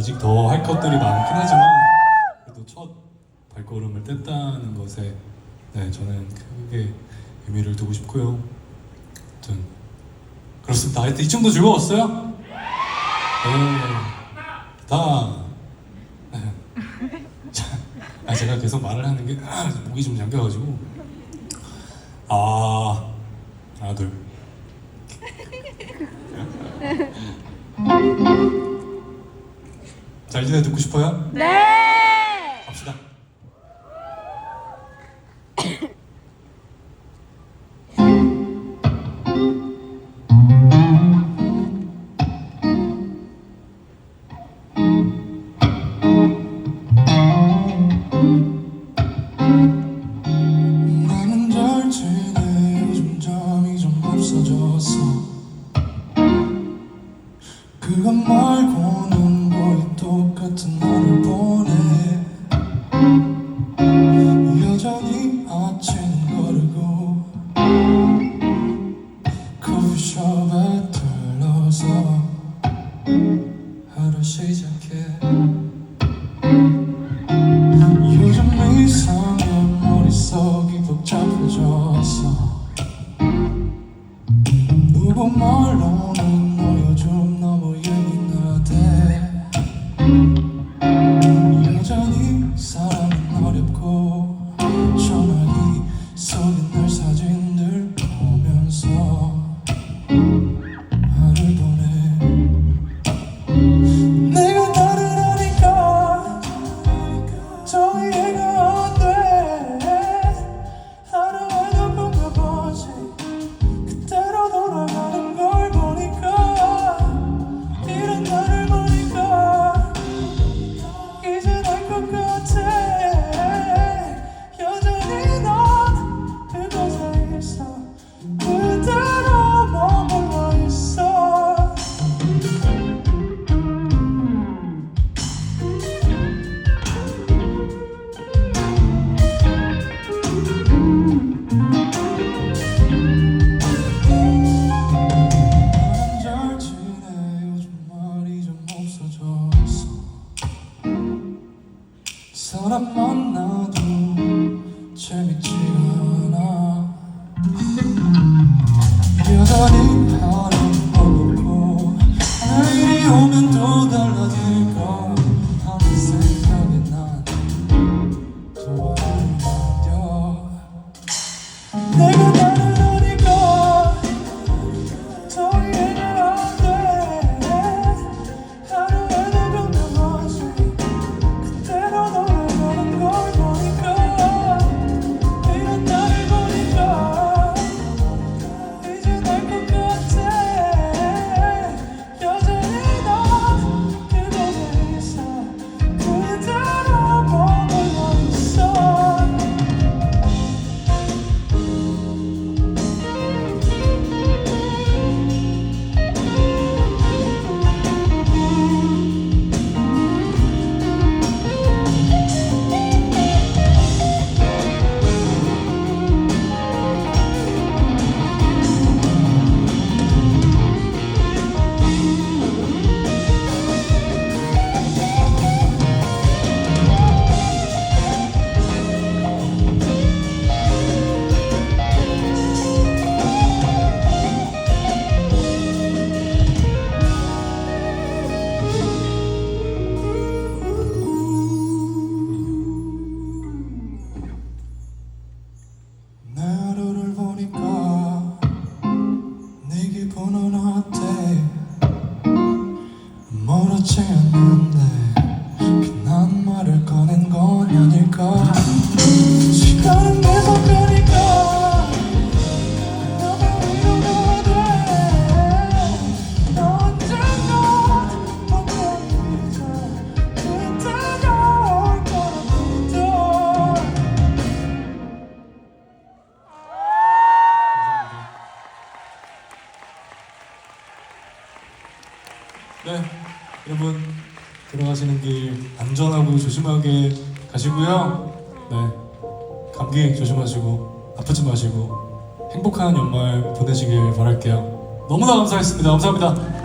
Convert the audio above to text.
아직 더 할 것들이 많긴 하지만 그래도 첫 발걸음을 뗐다는 것에 네 저는 크게 의미를 두고 싶고요. 아무튼 그렇습니다. 하여튼 이 정도 즐거웠어요? 네. 다. 네. 자, 아, 제가 계속 말을 하는 게 아, 목이 좀 잠겨가지고 아 하나 둘. 잘 지내 듣고 싶어요? 네. 갑시다. 나는 잘 지내 요즘 잠이 좀 없어졌어 그것 말고는 요즘 이상해 머릿속이 복잡해졌어 누구 말로 사람 만나도 재밌지 않아. 여전히 하는 거고 내일이 오면 또 달라질까 하는 생각에 하루 견뎌 내가 멀었지 않는데 괜한 말을 꺼낸 건 아닐까? 시간은 계속 가니까 너무 위로가 돼. 언젠가 분명히 이제 그때가 올 거라 믿어 네, 여러분 들어가시는 길 안전하고 조심하게 가시고요. 네, 감기 조심하시고 아프지 마시고 행복한 연말 보내시길 바랄게요. 너무나 감사했습니다. 감사합니다.